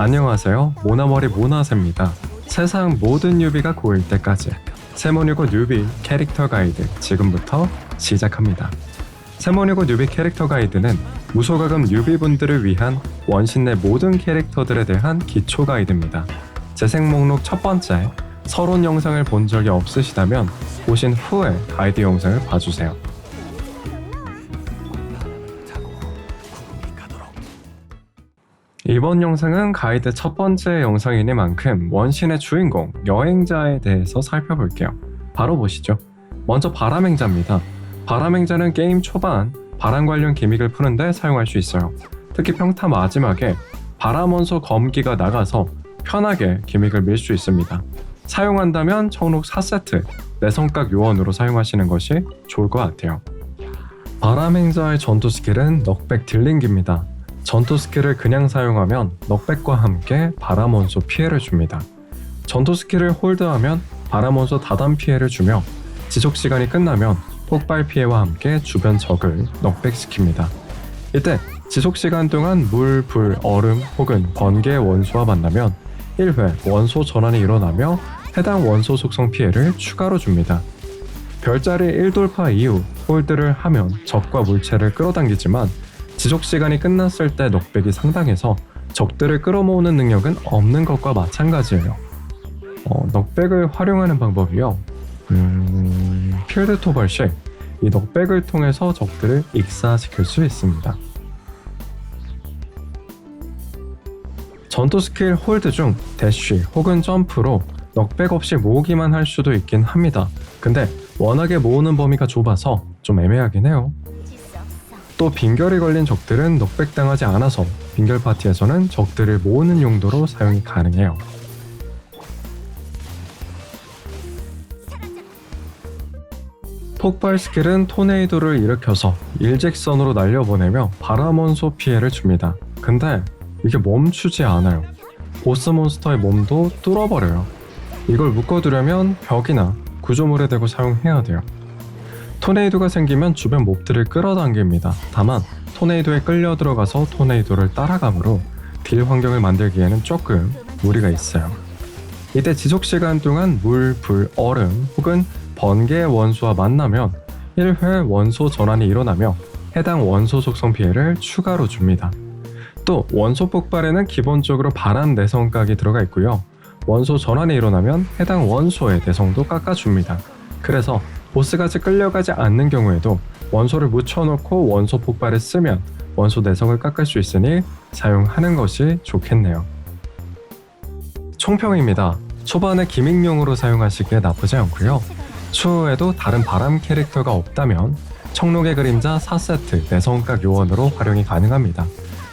안녕하세요. 모나머리 모나세입니다. 세상 모든 뉴비가 고일 때까지 세모니고 뉴비 캐릭터 가이드 지금부터 시작합니다. 세모니고 뉴비 캐릭터 가이드는 무소가금 뉴비분들을 위한 원신 내 모든 캐릭터들에 대한 기초 가이드입니다. 재생 목록 첫 번째, 서론 영상을 본 적이 없으시다면 보신 후에 가이드 영상을 봐주세요. 이번 영상은 가이드 첫 번째 영상이니 만큼 원신의 주인공 여행자에 대해서 살펴볼게요. 바로 보시죠. 먼저 바람행자입니다. 바람행자는 게임 초반 바람 관련 기믹을 푸는데 사용할 수 있어요. 특히 평타 마지막에 바람 원소 검기가 나가서 편하게 기믹을 밀 수 있습니다. 사용한다면 청록 4세트 내성각 요원으로 사용하시는 것이 좋을 것 같아요. 바람행자의 전투 스킬은 넉백 딜링기입니다. 전투 스킬을 그냥 사용하면 넉백과 함께 바람원소 피해를 줍니다. 전투 스킬을 홀드하면 바람원소 다단 피해를 주며 지속 시간이 끝나면 폭발 피해와 함께 주변 적을 넉백시킵니다. 이때 지속 시간 동안 물, 불, 얼음 혹은 번개 원소와 만나면 1회 원소 전환이 일어나며 해당 원소 속성 피해를 추가로 줍니다. 별자리 1돌파 이후 홀드를 하면 적과 물체를 끌어당기지만 지속 시간이 끝났을 때 넉백이 상당해서 적들을 끌어모으는 능력은 없는 것과 마찬가지예요. 어, 넉백을 활용하는 방법이요. 음, 필드 토벌식 이 넉백을 통해서 적들을 익사시킬 수 있습니다. 전투 스킬 홀드 중 대쉬 혹은 점프로 넉백 없이 모으기만 할 수도 있긴 합니다. 근데 워낙에 모으는 범위가 좁아서 좀 애매하긴 해요. 또 빈결이 걸린 적들은 넉백당하지 않아서 빈결 파티에서는 적들을 모으는 용도로 사용이 가능해요. 폭발 스킬은 토네이도를 일으켜서 일직선으로 날려보내며 바람원소 피해를 줍니다. 근데 이게 멈추지 않아요. 보스 몬스터의 몸도 뚫어버려요. 이걸 묶어두려면 벽이나 구조물에 대고 사용해야 돼요. 토네이도가 생기면 주변 몹들을 끌어당깁니다. 다만 토네이도에 끌려 들어가서 토네이도를 따라가므로 딜 환경을 만들기에는 조금 무리가 있어요. 이때 지속 시간 동안 물, 불, 얼음 혹은 번개 원소와 만나면 1회 원소 전환이 일어나며 해당 원소 속성 피해를 추가로 줍니다. 또 원소 폭발에는 기본적으로 바람 내성각이 들어가 있고요. 원소 전환이 일어나면 해당 원소의 내성도 깎아줍니다. 그래서 보스같이 끌려가지 않는 경우에도 원소를 묻혀놓고 원소 폭발을 쓰면 원소 내성을 깎을 수 있으니 사용하는 것이 좋겠네요. 총평입니다. 초반에 기믹용으로 사용하시기에 나쁘지 않고요. 추후에도 다른 바람 캐릭터가 없다면 청록의 그림자 4세트 내성각 요원으로 활용이 가능합니다.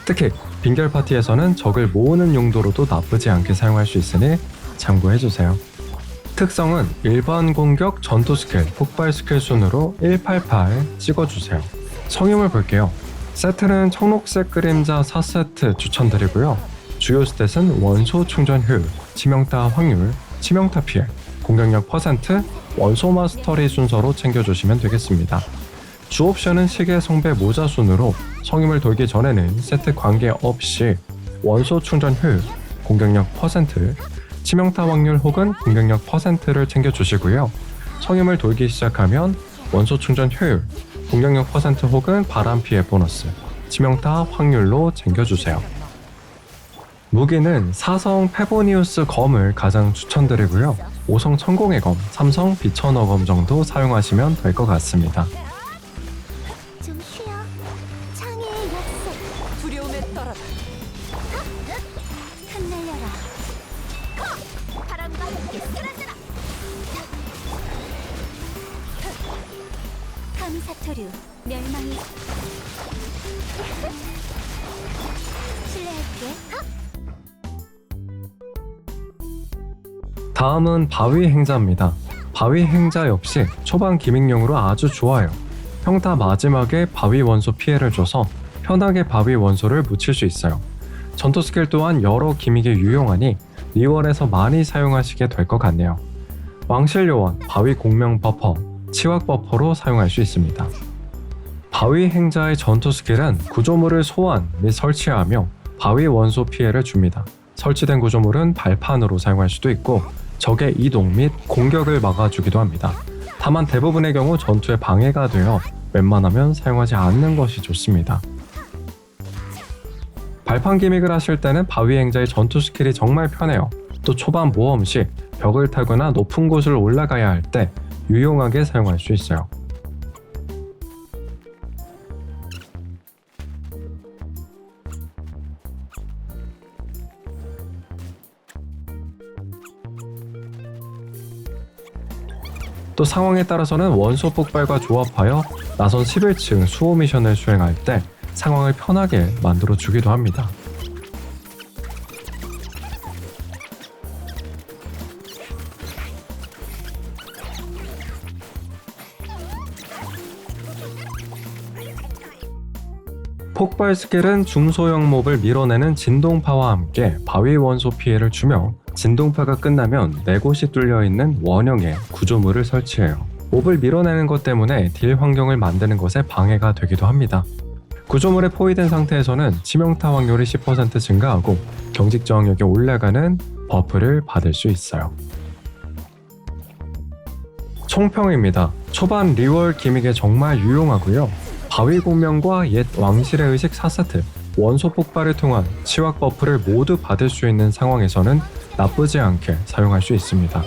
특히 빈결 파티에서는 적을 모으는 용도로도 나쁘지 않게 사용할 수 있으니 참고해주세요. 특성은 일반 공격, 전투 스킬, 폭발 스킬 순으로 188 찍어주세요. 성임을 볼게요. 세트는 청록색 그림자 4세트 추천드리고요. 주요 스탯은 원소 충전 효율, 치명타 확률, 치명타 피해, 공격력 퍼센트, 원소 마스터리 순서로 챙겨주시면 되겠습니다. 주 옵션은 시계 성배 모자 순으로 성임을 돌기 전에는 세트 관계 없이 원소 충전 효율, 공격력 퍼센트, 치명타 확률 혹은 공격력 퍼센트를 챙겨주시고요. 성임을 돌기 시작하면 원소 충전 효율, 공격력 퍼센트 혹은 바람 피해 보너스, 치명타 확률로 챙겨주세요. 무기는 사성 페보니우스 검을 가장 추천드리고요. 5성 천공의 검, 3성 비천어 검 정도 사용하시면 될 것 같습니다. 사토류 멸망이. 실례할게. 다음은 바위 행자입니다. 바위 행자 역시 초반 기믹용으로 아주 좋아요. 평타 마지막에 바위 원소 피해를 줘서 편하게 바위 원소를 묻힐 수 있어요. 전투 스킬 또한 여러 기믹에 유용하니 리월에서 많이 사용하시게 될 것 같네요. 왕실 요원, 바위 공명 버퍼, 치확 버퍼로 사용할 수 있습니다. 바위 행자의 전투 스킬은 구조물을 소환 및 설치하며 바위 원소 피해를 줍니다. 설치된 구조물은 발판으로 사용할 수도 있고 적의 이동 및 공격을 막아주기도 합니다. 다만 대부분의 경우 전투에 방해가 되어 웬만하면 사용하지 않는 것이 좋습니다. 발판 기믹을 하실 때는 바위 행자의 전투 스킬이 정말 편해요. 또 초반 모험 시 벽을 타거나 높은 곳을 올라가야 할 때 유용하게 사용할 수 있어요. 또 상황에 따라서는 원소 폭발과 조합하여 나선 11층 수호 미션을 수행할 때 상황을 편하게 만들어 주기도 합니다. 폭발 스킬은 중소형 몹을 밀어내는 진동파와 함께 바위 원소 피해를 주며 진동파가 끝나면 네 곳이 뚫려 있는 원형의 구조물을 설치해요. 몹을 밀어내는 것 때문에 딜 환경을 만드는 것에 방해가 되기도 합니다. 구조물에 포위된 상태에서는 치명타 확률이 10% 증가하고 경직 저항력이 올라가는 버프를 받을 수 있어요. 총평입니다. 초반 리월 기믹에 정말 유용하고요. 바위 공명과 옛 왕실의 의식 4세트, 원소 폭발을 통한 치확 버프를 모두 받을 수 있는 상황에서는 나쁘지 않게 사용할 수 있습니다.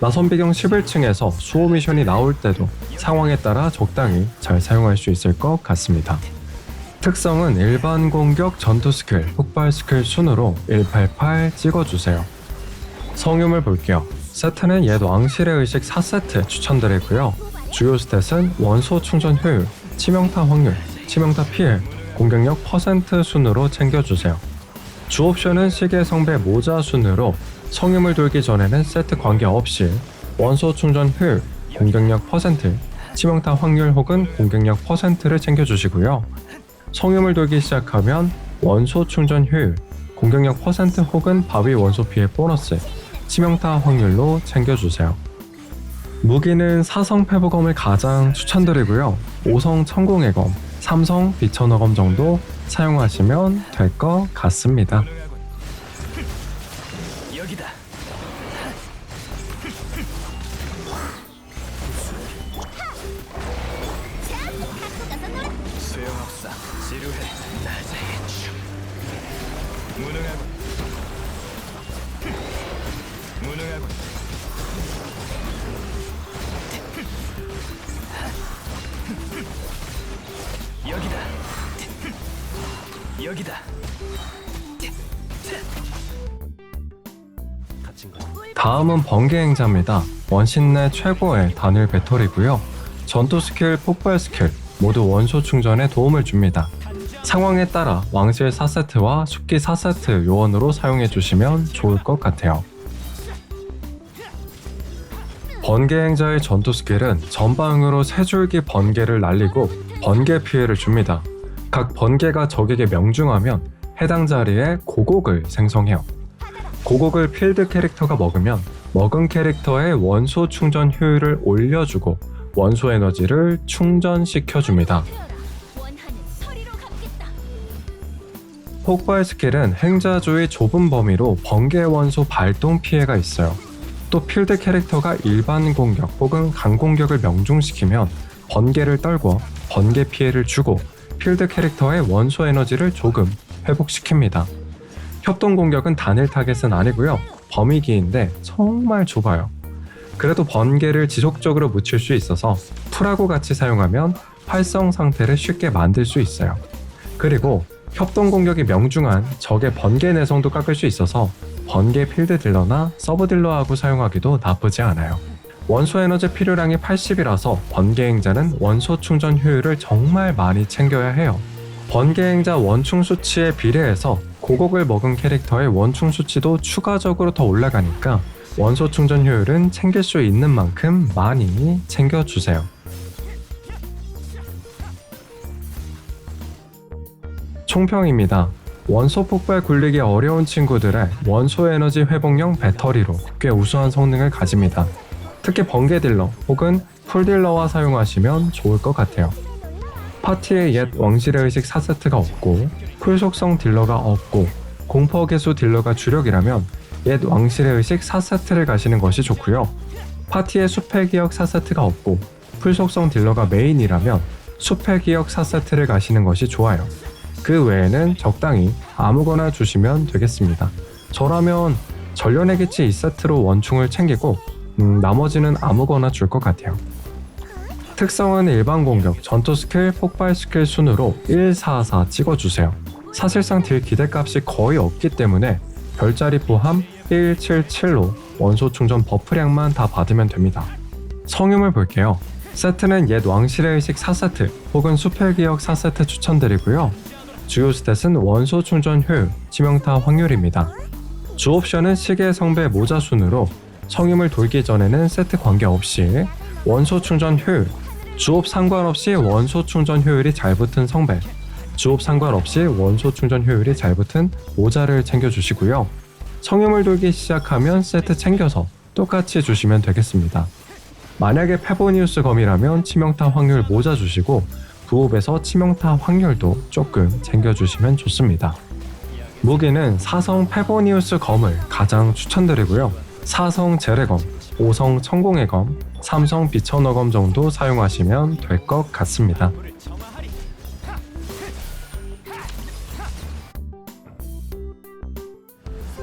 나선 배경 11층에서 수호 미션이 나올 때도 상황에 따라 적당히 잘 사용할 수 있을 것 같습니다. 특성은 일반 공격, 전투 스킬, 폭발 스킬 순으로 188 찍어주세요. 성유물 볼게요. 세트는 옛 왕실의 의식 4세트 추천드리고요. 주요 스탯은 원소 충전 효율, 치명타 확률, 치명타 피해, 공격력 퍼센트 순으로 챙겨주세요. 주 옵션은 시계 성배 모자 순으로 성유물 돌기 전에는 세트 관계없이 원소 충전 효율, 공격력 퍼센트, 치명타 확률 혹은 공격력 퍼센트를 챙겨주시고요. 성유물 돌기 시작하면 원소 충전 효율, 공격력 퍼센트 혹은 바위 원소 피해 보너스, 치명타 확률로 챙겨주세요. 무기는 사성 페브검을 가장 추천드리고요. 5성 천공의 검, 3성 비천어 검 정도 사용하시면 될 것 같습니다. 다음은 번개 행자입니다. 원신 내 최고의 단일 배터리고요. 전투 스킬, 폭발 스킬 모두 원소 충전에 도움을 줍니다. 상황에 따라 왕실 4세트와 숙기 4세트 요원으로 사용해 주시면 좋을 것 같아요. 번개 행자의 전투 스킬은 전방으로 세 줄기 번개를 날리고 번개 피해를 줍니다. 각 번개가 적에게 명중하면 해당 자리에 고곡을 생성해요. 고곡을 필드 캐릭터가 먹으면 먹은 캐릭터의 원소 충전 효율을 올려주고 원소 에너지를 충전시켜줍니다. 폭발 스킬은 행자조의 좁은 범위로 번개 원소 발동 피해가 있어요. 또 필드 캐릭터가 일반 공격 혹은 강공격을 명중시키면 번개를 떨궈 번개 피해를 주고 필드 캐릭터의 원소 에너지를 조금 회복시킵니다. 협동 공격은 단일 타겟은 아니고요. 범위기인데 정말 좁아요. 그래도 번개를 지속적으로 묻힐 수 있어서 풀하고 같이 사용하면 활성 상태를 쉽게 만들 수 있어요. 그리고 협동 공격이 명중한 적의 번개 내성도 깎을 수 있어서 번개 필드 딜러나 서브 딜러하고 사용하기도 나쁘지 않아요. 원소 에너지 필요량이 80이라서 번개 행자는 원소 충전 효율을 정말 많이 챙겨야 해요. 번개 행자 원충 수치에 비례해서 고곡을 먹은 캐릭터의 원충 수치도 추가적으로 더 올라가니까 원소 충전 효율은 챙길 수 있는 만큼 많이 챙겨주세요. 총평입니다. 원소 폭발 굴리기 어려운 친구들의 원소 에너지 회복용 배터리로 꽤 우수한 성능을 가집니다. 특히 번개 딜러 혹은 풀 딜러와 사용하시면 좋을 것 같아요. 파티에 옛 왕실의 의식 4세트가 없고 풀 속성 딜러가 없고 공포 개수 딜러가 주력이라면 옛 왕실의 의식 4세트를 가시는 것이 좋고요. 파티에 숲의 기억 4세트가 없고 풀 속성 딜러가 메인이라면 숲의 기억 4세트를 가시는 것이 좋아요. 그 외에는 적당히 아무거나 주시면 되겠습니다. 저라면 전련의 기치 2세트로 원충을 챙기고 음, 나머지는 아무거나 줄 것 같아요. 특성은 일반 공격, 전투 스킬, 폭발 스킬 순으로 1, 4, 4 찍어주세요. 사실상 딜 기대값이 거의 없기 때문에 별자리 포함 1, 7, 7로 원소 충전 버프량만 다 받으면 됩니다. 성유물 볼게요. 세트는 옛 왕실의 의식 4세트 혹은 숲의 기억 4세트 추천드리고요. 주요 스탯은 원소 충전 효율, 치명타 확률입니다. 주 옵션은 시계 성배 모자 순으로 성임을 돌기 전에는 세트 관계없이 원소 충전 효율, 주옵 상관없이 원소 충전 효율이 잘 붙은 성배, 주옵 상관없이 원소 충전 효율이 잘 붙은 모자를 챙겨주시고요. 성임을 돌기 시작하면 세트 챙겨서 똑같이 주시면 되겠습니다. 만약에 페보니우스 검이라면 치명타 확률 모자 주시고 부업에서 치명타 확률도 조금 챙겨주시면 좋습니다. 무기는 사성 페보니우스 검을 가장 추천드리고요. 사성 제레검, 5성 천공의 검, 3성 비천어 검 정도 사용하시면 될 것 같습니다.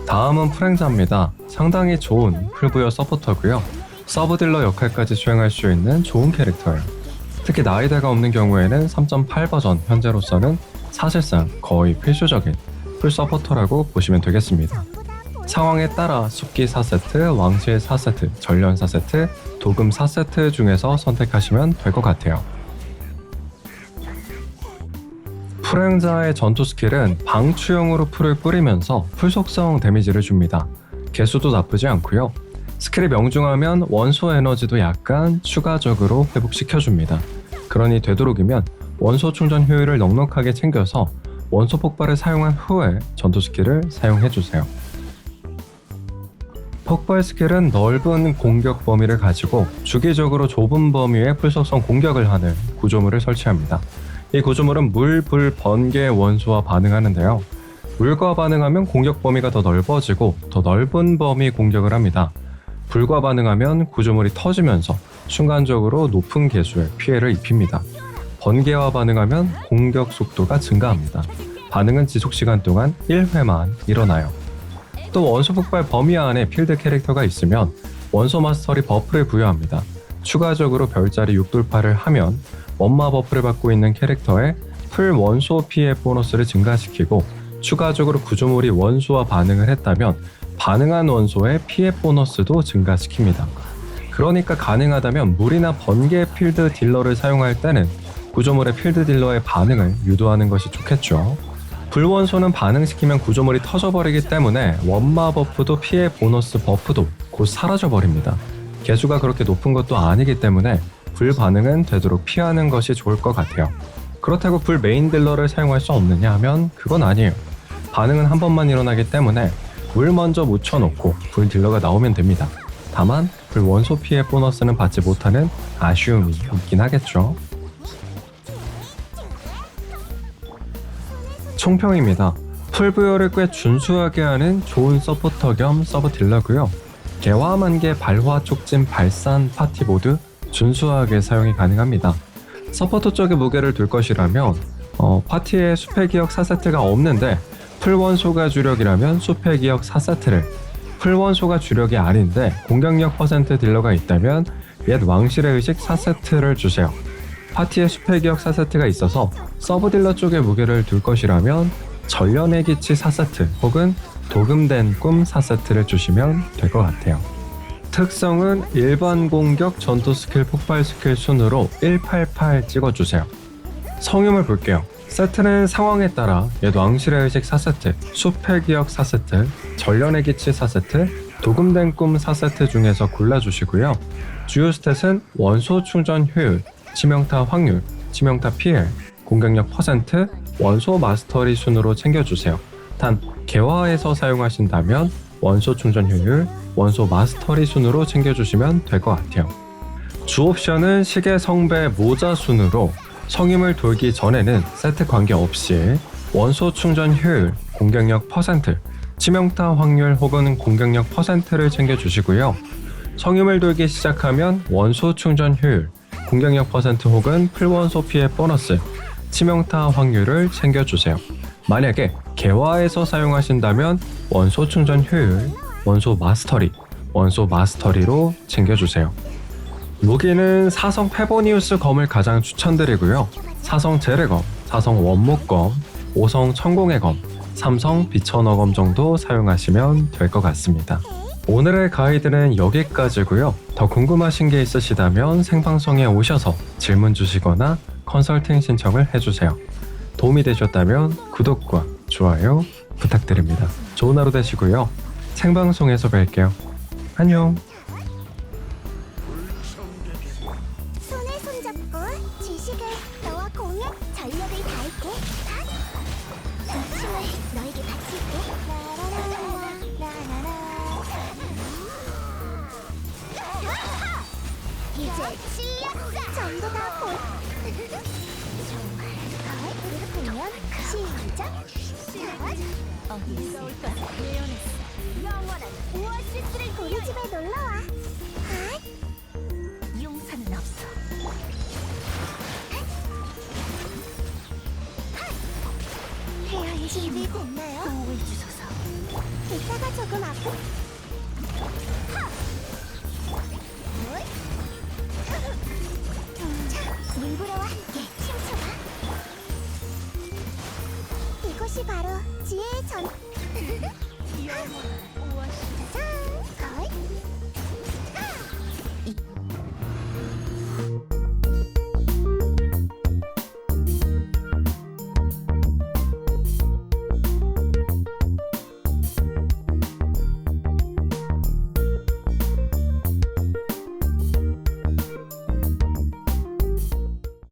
다음은 프랭자입니다. 상당히 좋은 풀부여 서포터고요. 서브딜러 역할까지 수행할 수 있는 좋은 캐릭터예요. 특히 나이대가 없는 경우에는 3.8 버전 현재로서는 사실상 거의 필수적인 풀 서포터라고 보시면 되겠습니다. 상황에 따라 숲기 4세트, 왕실 4세트, 전련 4세트, 도금 4세트 중에서 선택하시면 될 것 같아요. 풀행자의 전투 스킬은 방추형으로 풀을 뿌리면서 풀속성 데미지를 줍니다. 개수도 나쁘지 않고요. 스킬이 명중하면 원소 에너지도 약간 추가적으로 회복시켜줍니다. 그러니 되도록이면 원소 충전 효율을 넉넉하게 챙겨서 원소 폭발을 사용한 후에 전투 스킬을 사용해주세요. 폭발 스킬은 넓은 공격 범위를 가지고 주기적으로 좁은 범위의 풀속성 공격을 하는 구조물을 설치합니다. 이 구조물은 물, 불, 번개, 원소와 반응하는데요. 물과 반응하면 공격 범위가 더 넓어지고 더 넓은 범위 공격을 합니다. 불과 반응하면 구조물이 터지면서 순간적으로 높은 개수의 피해를 입힙니다. 번개와 반응하면 공격 속도가 증가합니다. 반응은 지속 시간 동안 1회만 일어나요. 또 원소 폭발 범위 안에 필드 캐릭터가 있으면 원소 마스터리 버프를 부여합니다. 추가적으로 별자리 6돌파를 하면 원마 버프를 받고 있는 캐릭터의 풀 원소 피해 보너스를 증가시키고 추가적으로 구조물이 원소와 반응을 했다면 반응한 원소의 피해 보너스도 증가시킵니다. 그러니까 가능하다면 물이나 번개 필드 딜러를 사용할 때는 구조물의 필드 딜러의 반응을 유도하는 것이 좋겠죠. 불원소는 반응시키면 구조물이 터져버리기 때문에 원마 버프도 피해 보너스 버프도 곧 사라져버립니다. 개수가 그렇게 높은 것도 아니기 때문에 불 반응은 되도록 피하는 것이 좋을 것 같아요. 그렇다고 불 메인 딜러를 사용할 수 없느냐 하면 그건 아니에요. 반응은 한 번만 일어나기 때문에 물 먼저 묻혀놓고 불 딜러가 나오면 됩니다. 다만 불 원소 피해 보너스는 받지 못하는 아쉬움이 있긴 하겠죠. 총평입니다. 풀부여를 꽤 준수하게 하는 좋은 서포터 겸 서브 딜러고요. 개화 만개 발화 촉진 발산 파티 모두 준수하게 사용이 가능합니다. 서포터 쪽에 무게를 둘 것이라면 어, 파티에 숲의 기억 4세트가 없는데 풀원소가 주력이라면 숲의 기억 4세트를 풀원소가 주력이 아닌데 공격력 퍼센트 딜러가 있다면 옛 왕실의 의식 4세트를 주세요. 숲의 기억 4세트가 있어서 서브 딜러 쪽에 무게를 둘 것이라면 전련의 기치 4세트 혹은 도금된 꿈 4세트를 주시면 될 것 같아요. 특성은 일반 공격 전투 스킬 폭발 스킬 순으로 188 찍어주세요. 성음을 볼게요. 세트는 상황에 따라 옛 왕실의 의식 4세트, 숲의 기억 4세트, 전련의 기치 4세트, 도금된 꿈 4세트 중에서 골라주시고요. 주요 스탯은 원소 충전 효율, 치명타 확률, 치명타 피해, 공격력 퍼센트, 원소 마스터리 순으로 챙겨주세요. 단 개화에서 사용하신다면 원소 충전 효율, 원소 마스터리 순으로 챙겨주시면 될 것 같아요. 주 옵션은 시계 성배 모자 순으로 성임을 돌기 전에는 세트 관계없이 원소 충전 효율, 공격력 퍼센트, 치명타 확률 혹은 공격력 퍼센트를 챙겨주시고요. 성유물 돌기 시작하면 원소 충전 효율, 공격력 퍼센트 혹은 풀원 소 피해 보너스, 치명타 확률을 챙겨주세요. 만약에 개화에서 사용하신다면 원소 충전 효율, 원소 마스터리, 원소 마스터리로 챙겨주세요. 무기는 사성 페보니우스 검을 가장 추천드리고요. 사성 제레검, 사성 원목검, 오성 천공의 검, 삼성 비천어검 정도 사용하시면 될 것 같습니다. 오늘의 가이드는 여기까지고요. 더 궁금하신 게 있으시다면 생방송에 오셔서 질문 주시거나 컨설팅 신청을 해주세요. 도움이 되셨다면 구독과 좋아요 부탁드립니다. 좋은 하루 되시고요. 생방송에서 뵐게요. 안녕. 이제 전부 다 보... 정말 그렇다면 시작 어디서 예언했어. 영원한 오아시스를 우리 집에 놀러와 아, 용사는 없어. 헤어의 준비됐나요? 호흡을 주소서. 이따가 조금 아프. 자, 동부러와 함께 춤춰봐. 이곳이 바로 지혜의 전. 하! 영원